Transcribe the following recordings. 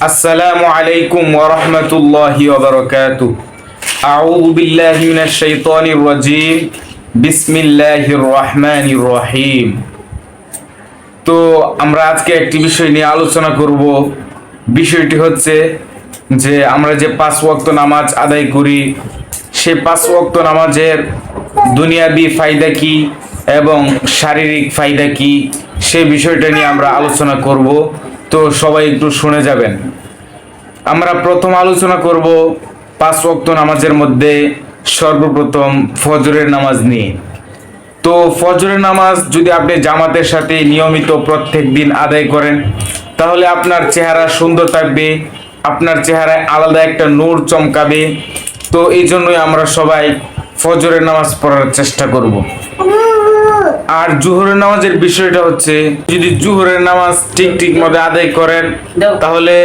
السلام عليكم ورحمة الله وبركاته أعوذ بالله من الشيطان الرجيم بسم الله الرحمن الرحيم তো আমরা আজকে একটি বিষয় নিয়ে আলোচনা করব বিষয়টি হচ্ছে যে আমরা যে পাঁচ ওয়াক্ত নামাজ আদায় করি সে পাঁচ ওয়াক্ত নামাজের দুনিয়াবি ফায়দা কি এবং শারীরিক ফায়দা কি সে বিষয়টা নিয়ে আমরা আলোচনা করব তো সবাই একটু শুনে যাবেন। আমরা প্রথম আলোচনা করব পাঁচ ওয়াক্ত নামাজের মধ্যে সর্বপ্রথম ফজরের নামাজ নিয়ে। তো ফজরের নামাজ যদি আপনি জামাতের সাথে নিয়মিত প্রত্যেক দিন আদায় করেন, তাহলে আপনার চেহারা সুন্দর থাকবে, আপনার চেহারায় আলাদা একটা নূর চমকাবে। তো এই জন্যই আমরা সবাই ফজরের নামাজ পড়ার চেষ্টা করব। আর জুহরের নামাজের বিষয়টা হচ্ছে যদি জুহরের নামাজ ঠিক ঠিক মতো আদায় করেন তাহলে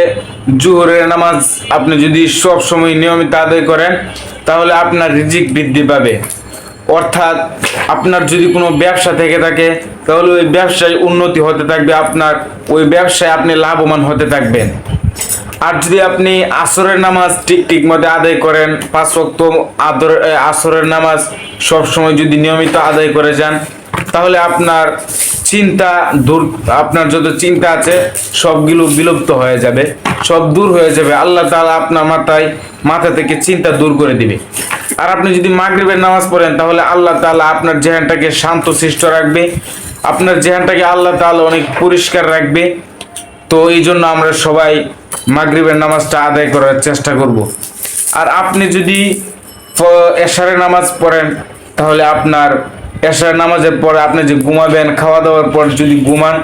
জুহরের নামাজ আপনি যদি সব সময় নিয়মিত আদায় করেন তাহলে আপনার রিজিক বৃদ্ধি পাবে। অর্থাৎ আপনার যদি কোনো ব্যবসা থেকে থাকে তাহলে ওই ব্যবসায় উন্নতি হতে থাকবে আপনার ওই ব্যবসায় আপনি লাভবান হতে থাকবেন। আর যদি আপনি আসরের নামাজ ঠিক ঠিক মতো আদায় করেন পাঁচ আদর আসরের নামাজ সব সময় যদি নিয়মিত আদায় করে যান তাহলে আপনার চিন্তা দূর, আপনার যত চিন্তা আছে, সবগুলো বিলুপ্ত হয়ে যাবে, সব দূর হয়ে যাবে। আল্লাহ তালা আপনার মাথায়, মাথা থেকে চিন্তা দূর করে দিবে। আর আপনি যদি মাগরিবের নামাজ পড়েন, তাহলে আল্লাহ তালা আপনার জেহানটাকে শান্ত সৃষ্ট রাখবে। আপনার জেহানটাকে আল্লাহ তাআলা অনেক পরিষ্কার রাখবে। তো এই জন্য আমরা সবাই মাগরিবের নামাজটা আদায় করার চেষ্টা করব। আর আপনি যদি এশারের নামাজ পড়েন, তাহলে আপনার এশার নামাজের পরে আপনি যে ঘুমাবেন খাওয়া দাওয়ার পর যদি ঘুমান,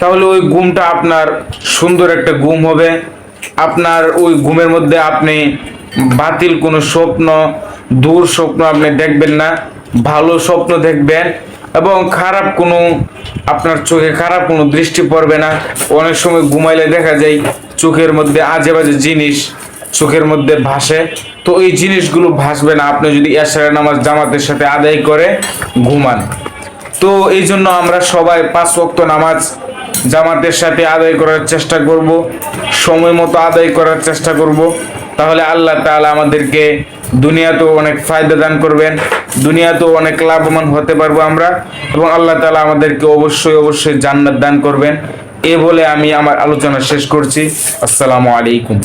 তাহলে ওই ঘুমটা আপনার সুন্দর একটা ঘুম হবে। আপনার ওই ঘুমের মধ্যে আপনি বাতিল কোনো স্বপ্ন, দূর স্বপ্ন আপনি দেখবেন না। ভালো স্বপ্ন দেখবেন এবং খারাপ কোনো, আপনার চোখে খারাপ কোনো দৃষ্টি পড়বে না। অনেক সময় ঘুমাইলে দেখা যায় চোখের মধ্যে আজে বাজে জিনিস চোখের মধ্যে ভাসে। তো এই জিনিসগুলো ভাসবে না। আপনি যদি এশারের নামাজ জামাতের সাথে আদায় করে ঘুমান। তো এই জন্য আমরা সবাই পাঁচ ওয়াক্ত নামাজ জামাতের সাথে আদায় করার চেষ্টা করব, সময় মতো আদায় করার চেষ্টা করব। তাহলে আল্লাহ তাআলা আমাদেরকে দুনিয়াতেও অনেক ফায়দা দান করবেন, দুনিয়াতেও অনেক লাভবান হতে পারব আমরা এবং আল্লাহ তালা আমাদেরকে অবশ্যই অবশ্যই জান্নাত দান করবেন। এ বলে আমি আমার আলোচনা শেষ করছি। আসসালামু আলাইকুম।